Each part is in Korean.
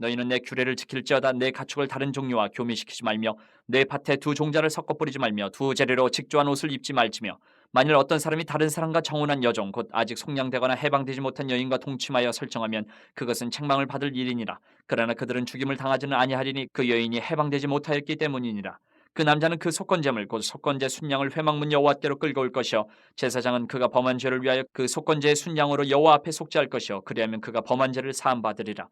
너희는 내 규례를 지킬지어다 내 가축을 다른 종류와 교미시키지 말며 내 밭에 두 종자를 섞어 뿌리지 말며 두 재료로 직조한 옷을 입지 말지며 만일 어떤 사람이 다른 사람과 정혼한 여종 곧 아직 속량되거나 해방되지 못한 여인과 동침하여 설정하면 그것은 책망을 받을 일이니라. 그러나 그들은 죽임을 당하지는 아니하리니 그 여인이 해방되지 못하였기 때문이니라. 그 남자는 그 속건제물 곧 속건제 순양을 회막문 여호와 께로 끌고 올 것이요. 제사장은 그가 범한 죄를 위하여 그 속건제의 순양으로 여호와 앞에 속죄할 것이요. 그리하면 그가 범한 죄를 사함 받으리라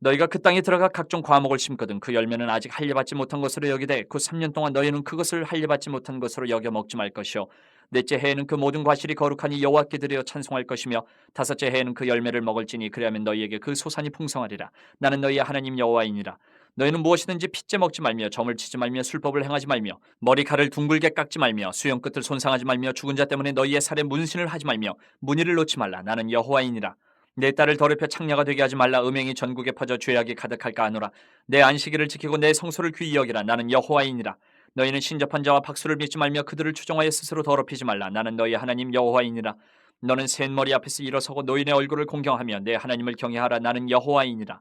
너희가 그 땅에 들어가 각종 과목을 심거든 그 열매는 아직 할례받지 못한 것으로 여기되 그 3년 동안 너희는 그것을 할례받지 못한 것으로 여겨 먹지 말 것이요. 넷째 해에는 그 모든 과실이 거룩하니 여호와께 드려 찬송할 것이며 다섯째 해에는 그 열매를 먹을지니 그리하면 너희에게 그 소산이 풍성하리라. 나는 너희의 하나님 여호와이니라. 너희는 무엇이든지 핏째 먹지 말며 점을 치지 말며 술법을 행하지 말며 머리칼을 둥글게 깎지 말며 수염 끝을 손상하지 말며 죽은 자 때문에 너희의 살에 문신을 하지 말며 무늬를 놓지 말라. 나는 여호와이니라 내 딸을 더럽혀 창녀가 되게 하지 말라. 음행이 전국에 퍼져 죄악이 가득할까 하노라. 내 안식일을 지키고 내 성소를 귀히 여기라. 나는 여호와이니라. 너희는 신접한 자와 박수를 믿지 말며 그들을 추종하여 스스로 더럽히지 말라. 나는 너희 하나님 여호와이니라. 너는 셋 머리 앞에서 일어서고 노인의 얼굴을 공경하며 내 하나님을 경외하라. 나는 여호와이니라.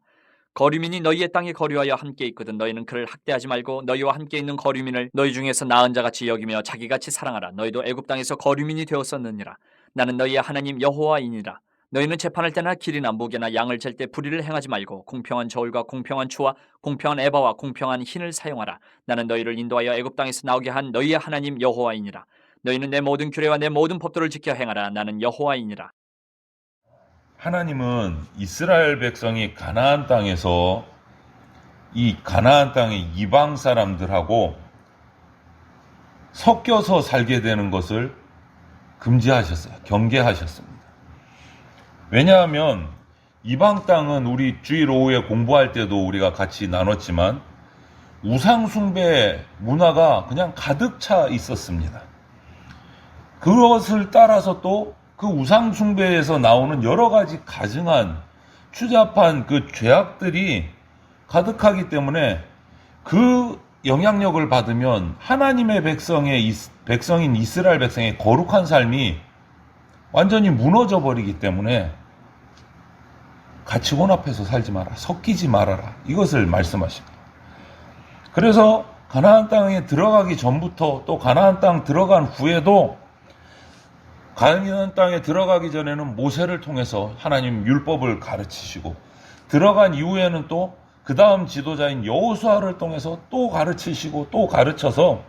거류민이 너희의 땅에 거류하여 함께 있거든 너희는 그를 학대하지 말고 너희와 함께 있는 거류민을 너희 중에서 나은 자같이 여기며 자기같이 사랑하라. 너희도 애굽 땅에서 거류민이 되었었느니라. 나는 너희의 하나님 여호와이니라 너희는 재판할 때나 길이나 무게나 양을 잴 때 불의를 행하지 말고 공평한 저울과 공평한 추와 공평한 에바와 공평한 흰을 사용하라 나는 너희를 인도하여 애굽 땅에서 나오게 한 너희의 하나님 여호와이니라 너희는 내 모든 규례와 내 모든 법도를 지켜 행하라 나는 여호와이니라 하나님은 이스라엘 백성이 가나안 땅에서 이 가나안 땅의 이방 사람들하고 섞여서 살게 되는 것을 금지하셨어요. 경계하셨습니다. 왜냐하면 이방 땅은 우리 주일 오후에 공부할 때도 우리가 같이 나눴지만 우상숭배 문화가 그냥 가득 차 있었습니다. 그것을 따라서 또 그 우상숭배에서 나오는 여러 가지 가증한 추잡한 그 죄악들이 가득하기 때문에 그 영향력을 받으면 하나님의 백성의 백성인 이스라엘 백성의 거룩한 삶이 완전히 무너져 버리기 때문에 가치관 앞에서 살지 마라. 섞이지 말아라. 이것을 말씀하십니다. 그래서 가나안 땅에 들어가기 전부터 또 가나안 땅 들어간 후에도 가나안 땅에 들어가기 전에는 모세를 통해서 하나님 율법을 가르치시고 들어간 이후에는 또 그 다음 지도자인 여호수아를 통해서 또 가르치시고 또 가르쳐서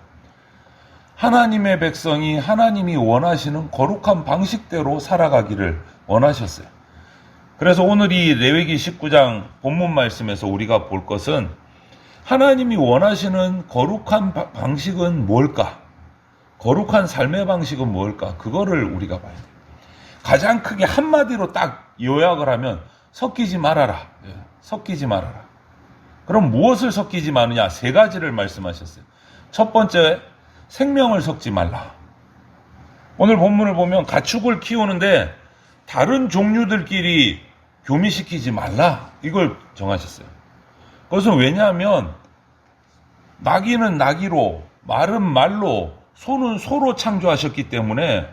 하나님의 백성이 하나님이 원하시는 거룩한 방식대로 살아가기를 원하셨어요. 그래서 오늘 이 레위기 19장 본문 말씀에서 우리가 볼 것은 하나님이 원하시는 거룩한 바- 방식은 뭘까? 거룩한 삶의 방식은 뭘까? 그거를 우리가 봐야 돼요. 가장 크게 한마디로 딱 요약을 하면 섞이지 말아라. 예, 섞이지 말아라. 그럼 무엇을 섞이지 마느냐? 세 가지를 말씀하셨어요. 첫 번째, 생명을 섞지 말라. 오늘 본문을 보면 가축을 키우는데 다른 종류들끼리 교미시키지 말라. 이걸 정하셨어요. 그것은 왜냐하면 나귀는 나귀로, 말은 말로, 소는 소로 창조하셨기 때문에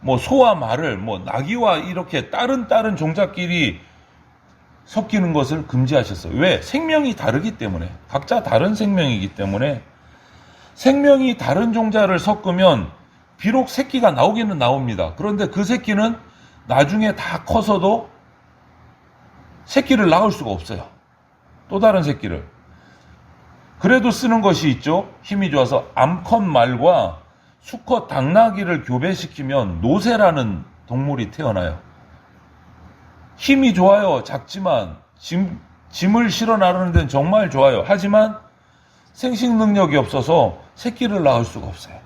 뭐 소와 말을 뭐 나귀와 이렇게 다른 다른 종자끼리 섞이는 것을 금지하셨어요. 왜? 생명이 다르기 때문에. 각자 다른 생명이기 때문에 생명이 다른 종자를 섞으면 비록 새끼가 나오기는 나옵니다. 그런데 그 새끼는 나중에 다 커서도 새끼를 낳을 수가 없어요. 또 다른 새끼를. 그래도 쓰는 것이 있죠. 힘이 좋아서 암컷 말과 수컷 당나귀를 교배시키면 노새라는 동물이 태어나요. 힘이 좋아요. 작지만 짐, 짐을 실어 나르는 데는 정말 좋아요. 하지만 생식 능력이 없어서 새끼를 낳을 수가 없어요.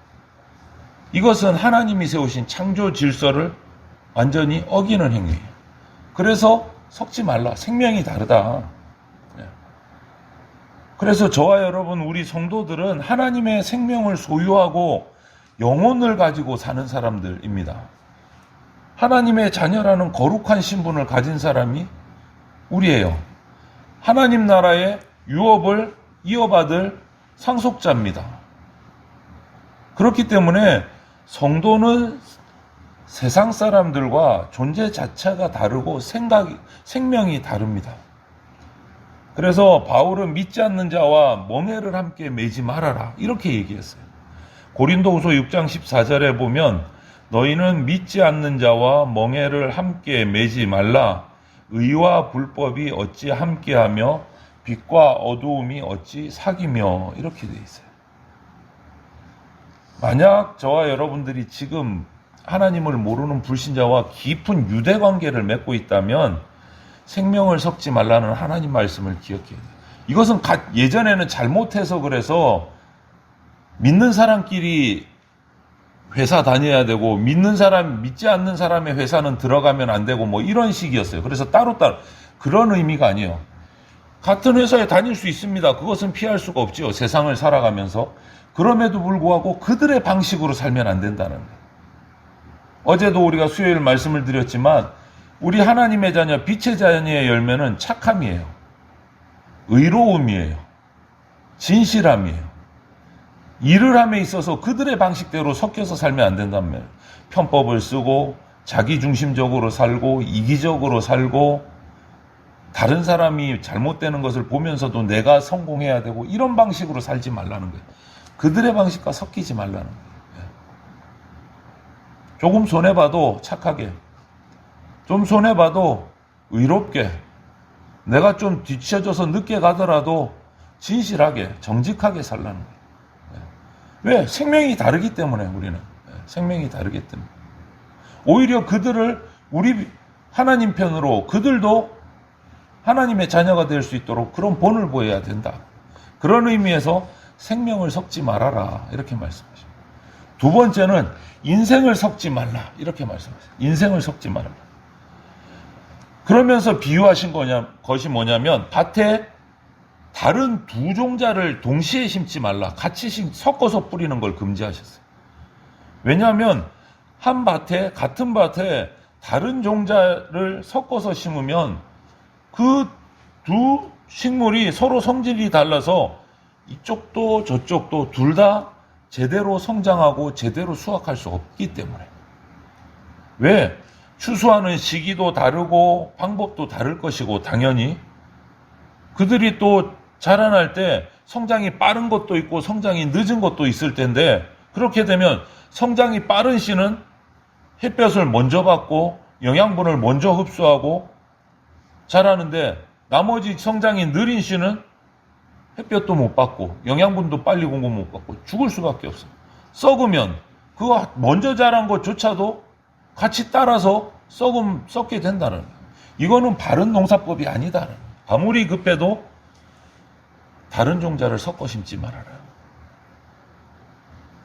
이것은 하나님이 세우신 창조 질서를 완전히 어기는 행위예요. 그래서 섞지 말라. 생명이 다르다. 예. 그래서 저와 여러분 우리 성도들은 하나님의 생명을 소유하고 영혼을 가지고 사는 사람들입니다. 하나님의 자녀라는 거룩한 신분을 가진 사람이 우리예요. 하나님 나라의 유업을 이어받을 상속자입니다. 그렇기 때문에 성도는 세상 사람들과 존재 자체가 다르고 생각이, 생명이 다릅니다. 그래서 바울은 믿지 않는 자와 멍해를 함께 매지 말아라. 이렇게 얘기했어요. 고린도후서 6장 14절에 보면 너희는 믿지 않는 자와 멍해를 함께 매지 말라. 의와 불법이 어찌 함께하며 빛과 어두움이 어찌 사귀며 이렇게 돼 있어요. 만약 저와 여러분들이 지금 하나님을 모르는 불신자와 깊은 유대 관계를 맺고 있다면 생명을 섞지 말라는 하나님 말씀을 기억해야 돼요. 이것은 가- 예전에는 잘못해서 그래서 믿는 사람끼리 회사 다녀야 되고 믿는 사람 믿지 않는 사람의 회사는 들어가면 안 되고 뭐 이런 식이었어요. 그래서 따로따로 그런 의미가 아니에요. 같은 회사에 다닐 수 있습니다. 그것은 피할 수가 없지요. 세상을 살아가면서 그럼에도 불구하고 그들의 방식으로 살면 안 된다는 거예요. 어제도 우리가 수요일 말씀을 드렸지만 우리 하나님의 자녀 빛의 자녀의 열매는 착함이에요. 의로움이에요. 진실함이에요. 일을 함에 있어서 그들의 방식대로 섞여서 살면 안 말이에요. 편법을 쓰고 자기 중심적으로 살고 이기적으로 살고 다른 사람이 잘못되는 것을 보면서도 내가 성공해야 되고 이런 방식으로 살지 말라는 거예요. 그들의 방식과 섞이지 말라는 거예요. 예. 조금 손해봐도 착하게, 좀 손해봐도 의롭게, 내가 좀 뒤쳐져서 늦게 가더라도 진실하게, 정직하게 살라는 거예요. 예. 왜? 생명이 다르기 때문에 우리는. 예, 생명이 다르기 때문에. 오히려 그들을 우리 하나님 편으로 그들도 하나님의 자녀가 될 수 있도록 그런 본을 보여야 된다. 그런 의미에서 생명을 섞지 말아라. 이렇게 말씀하십니다. 두 번째는 인생을 섞지 말라. 이렇게 말씀하세요. 인생을 섞지 말아라. 그러면서 비유하신 거냐, 것이 뭐냐면 밭에 다른 두 종자를 동시에 심지 말라. 같이 심- 섞어서 뿌리는 걸 금지하셨어요. 왜냐하면 한 밭에, 같은 밭에 다른 종자를 섞어서 심으면 그 두 식물이 서로 성질이 달라서 이쪽도 저쪽도 둘 다 제대로 성장하고 제대로 수확할 수 없기 때문에. 왜? 추수하는 시기도 다르고 방법도 다를 것이고 당연히 그들이 또 자라날 때 성장이 빠른 것도 있고 성장이 늦은 것도 있을 텐데 그렇게 되면 성장이 빠른 씨는 햇볕을 먼저 받고 영양분을 먼저 흡수하고 자라는데 나머지 성장이 느린 씨는 햇볕도 못 받고 영양분도 빨리 공급 못 받고 죽을 수밖에 없어요. 썩으면 그 먼저 자란 것조차도 같이 따라서 썩음 썩게 된다는 거예요. 이거는 바른 농사법이 거예요. 아무리 급해도 다른 종자를 섞어 심지 말아라.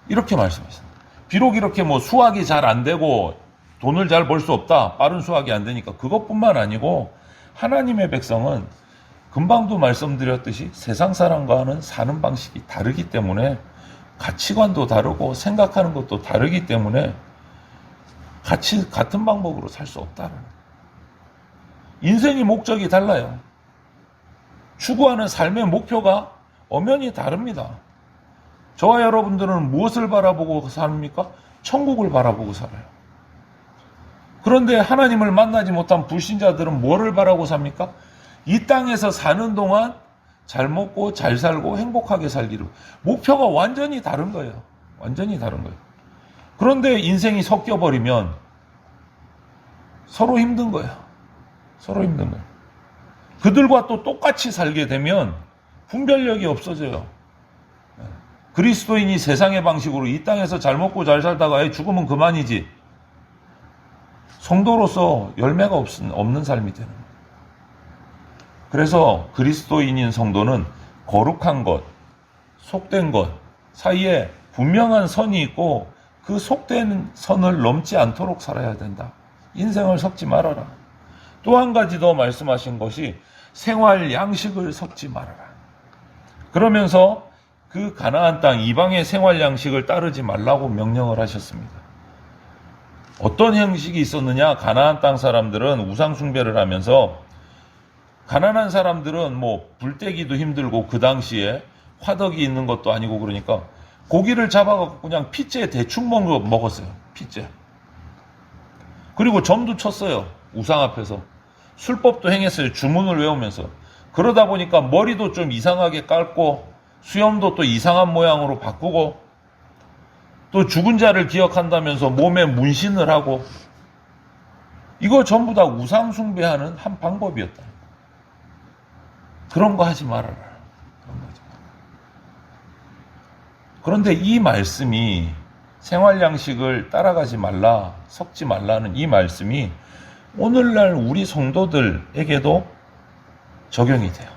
이렇게 말씀하셨습니다. 비록 이렇게 뭐 수확이 잘 안 되고 돈을 잘 벌 수 없다. 빠른 수확이 안 되니까 그것뿐만 아니고 하나님의 백성은 금방도 말씀드렸듯이 세상 사람과는 사는 방식이 다르기 때문에 가치관도 다르고 생각하는 것도 다르기 때문에 같이 같은 방법으로 살 수 없다는. 인생의 목적이 달라요. 추구하는 삶의 목표가 엄연히 다릅니다. 저와 여러분들은 무엇을 바라보고 삽니까? 천국을 바라보고 살아요. 그런데 하나님을 만나지 못한 불신자들은 뭐를 바라고 삽니까? 이 땅에서 사는 동안 잘 먹고 잘 살고 행복하게 살기로. 목표가 완전히 다른 거예요. 완전히 다른 거예요. 그런데 인생이 섞여버리면 서로 힘든 거예요. 서로 힘든 거예요. 그들과 또 똑같이 살게 되면 분별력이 없어져요. 그리스도인이 세상의 방식으로 이 땅에서 잘 먹고 잘 살다가 죽으면 그만이지. 성도로서 열매가 없, 없는 삶이 되는 거예요. 그래서 그리스도인인 성도는 거룩한 것, 속된 것 사이에 분명한 선이 있고 그 속된 선을 넘지 않도록 살아야 된다. 인생을 섞지 말아라. 또 한 가지 더 말씀하신 것이 생활 양식을 섞지 말아라. 그러면서 그 가나안 땅 이방의 생활 양식을 따르지 말라고 명령을 하셨습니다. 어떤 형식이 있었느냐? 가나안 땅 사람들은 우상 숭배를 하면서 가난한 사람들은 뭐 불떼기도 힘들고 그 당시에 화덕이 있는 것도 아니고 그러니까 고기를 잡아갖고 그냥 핏째 대충 먹- 먹었어요. 핏째. 그리고 점도 쳤어요. 우상 앞에서. 술법도 행했어요. 주문을 외우면서. 그러다 보니까 머리도 좀 이상하게 깔고 수염도 또 이상한 모양으로 바꾸고 또 죽은 자를 기억한다면서 몸에 문신을 하고 이거 전부 다 우상 숭배하는 한 방법이었다. 그런 거 하지 말아라. 그런 거 하지 마라. 그런데 이 말씀이 생활 양식을 따라가지 말라, 섞지 말라는 이 말씀이 오늘날 우리 성도들에게도 적용이 돼요.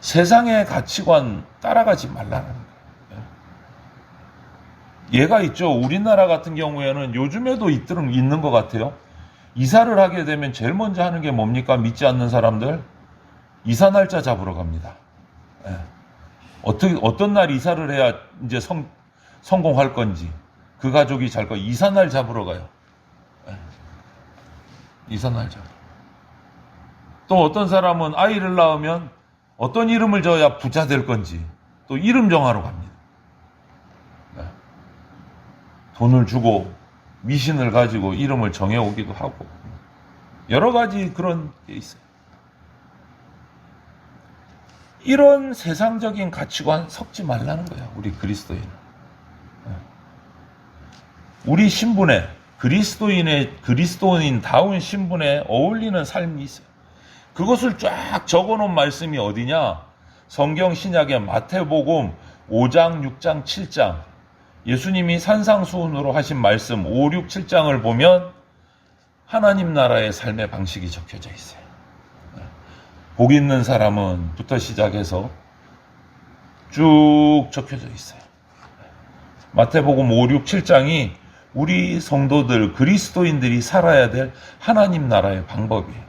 세상의 가치관 따라가지 말라는. 얘가 있죠. 우리나라 같은 경우에는 요즘에도 있들은 있는 것 같아요. 이사를 하게 되면 제일 먼저 하는 게 뭡니까? 믿지 않는 사람들 이사 날짜 잡으러 갑니다. 예. 어떻게 어떤 날 이사를 해야 이제 성, 성공할 건지 그 가족이 잘거 이사 날 잡으러 가요. 예. 이사 날 잡으러. 또 어떤 사람은 아이를 낳으면 어떤 이름을 줘야 부자 될 건지 또 이름 정하러 갑니다. 돈을 주고 미신을 가지고 이름을 정해 오기도 하고 여러 가지 그런 게 있어요. 이런 세상적인 가치관 섞지 말라는 거야, 우리 그리스도인은. 네. 우리 신분에 그리스도인의 그리스도인 다운 신분에 어울리는 삶이 있어요. 그것을 쫙 적어 놓은 말씀이 어디냐? 성경 신약의 마태복음 5장, 6장, 7장. 예수님이 산상수훈으로 하신 말씀 5, 6, 7장을 보면 하나님 나라의 삶의 방식이 적혀져 있어요. 복 있는 사람은 부터 시작해서 쭉 적혀져 있어요. 마태복음 5, 6, 7장이 우리 성도들, 그리스도인들이 살아야 될 하나님 나라의 방법이에요.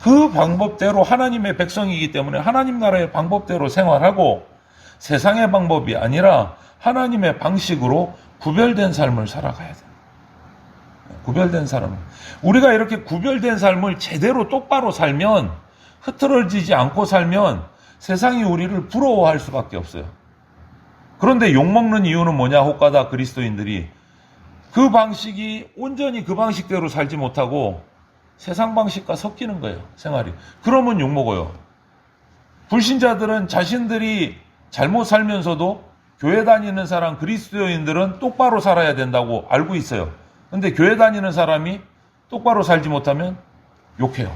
그 방법대로 하나님의 백성이기 때문에 하나님 나라의 방법대로 생활하고 세상의 방법이 아니라 하나님의 방식으로 구별된 삶을 살아가야 돼요. 구별된 삶을. 우리가 이렇게 구별된 삶을 제대로 똑바로 살면 흐트러지지 않고 살면 세상이 우리를 부러워할 수밖에 없어요. 그런데 욕먹는 이유는 뭐냐, 혹가다 그리스도인들이. 그 방식이 온전히 그 방식대로 살지 못하고 세상 방식과 섞이는 거예요, 생활이. 그러면 욕먹어요. 불신자들은 자신들이 잘못 살면서도 교회 다니는 사람, 그리스도인들은 똑바로 살아야 된다고 알고 있어요. 근데 교회 다니는 사람이 똑바로 살지 못하면 욕해요.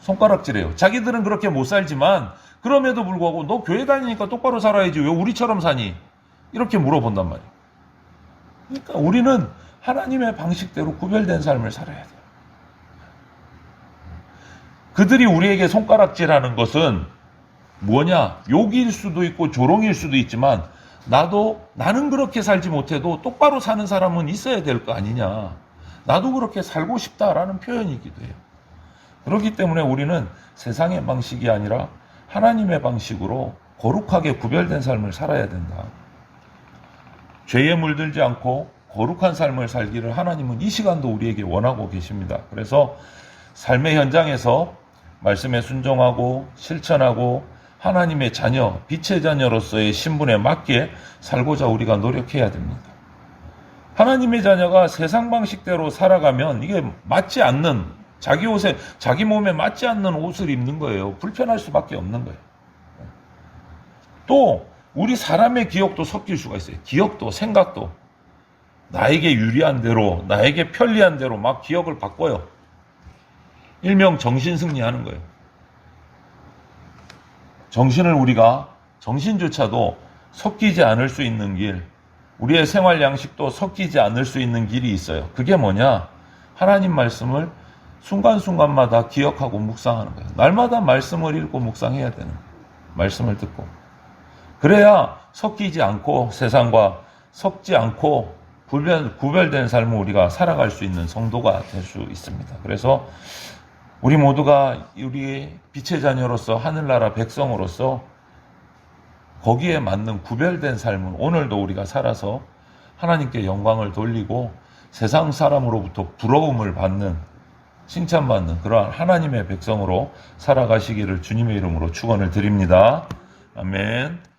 손가락질해요. 자기들은 그렇게 못 살지만 그럼에도 불구하고 너 교회 다니니까 똑바로 살아야지 왜 우리처럼 사니? 이렇게 물어본단 말이에요. 그러니까 우리는 하나님의 방식대로 구별된 삶을 살아야 돼요. 그들이 우리에게 손가락질하는 것은 뭐냐? 욕일 수도 있고 조롱일 수도 있지만 나도 나는 그렇게 살지 못해도 똑바로 사는 사람은 있어야 될 거 아니냐. 나도 그렇게 살고 싶다라는 표현이기도 해요. 그렇기 때문에 우리는 세상의 방식이 아니라 하나님의 방식으로 거룩하게 구별된 삶을 살아야 된다. 죄에 물들지 않고 거룩한 삶을 살기를 하나님은 이 시간도 우리에게 원하고 계십니다. 그래서 삶의 현장에서 말씀에 순종하고 실천하고 하나님의 자녀, 빛의 자녀로서의 신분에 맞게 살고자 우리가 노력해야 됩니다. 하나님의 자녀가 세상 방식대로 살아가면 이게 맞지 않는 자기 옷에 자기 몸에 맞지 않는 옷을 입는 거예요. 불편할 수밖에 없는 거예요. 또 우리 사람의 기억도 섞일 수가 있어요. 기억도 생각도 나에게 유리한 대로 나에게 편리한 대로 막 기억을 바꿔요. 일명 정신 승리하는 거예요. 정신을 우리가 정신조차도 섞이지 않을 수 있는 길, 우리의 생활 양식도 섞이지 않을 수 있는 길이 있어요. 그게 뭐냐? 하나님 말씀을 순간순간마다 기억하고 묵상하는 거예요. 날마다 말씀을 읽고 묵상해야 되는. 말씀을 듣고. 그래야 섞이지 않고 세상과 섞지 않고 구별, 구별된 삶을 우리가 살아갈 수 있는 성도가 될 수 있습니다. 그래서 우리 모두가 우리 빛의 자녀로서 하늘나라 백성으로서 거기에 맞는 구별된 삶을 오늘도 우리가 살아서 하나님께 영광을 돌리고 세상 사람으로부터 부러움을 받는 칭찬받는 그러한 하나님의 백성으로 살아가시기를 주님의 이름으로 축원을 드립니다. 아멘.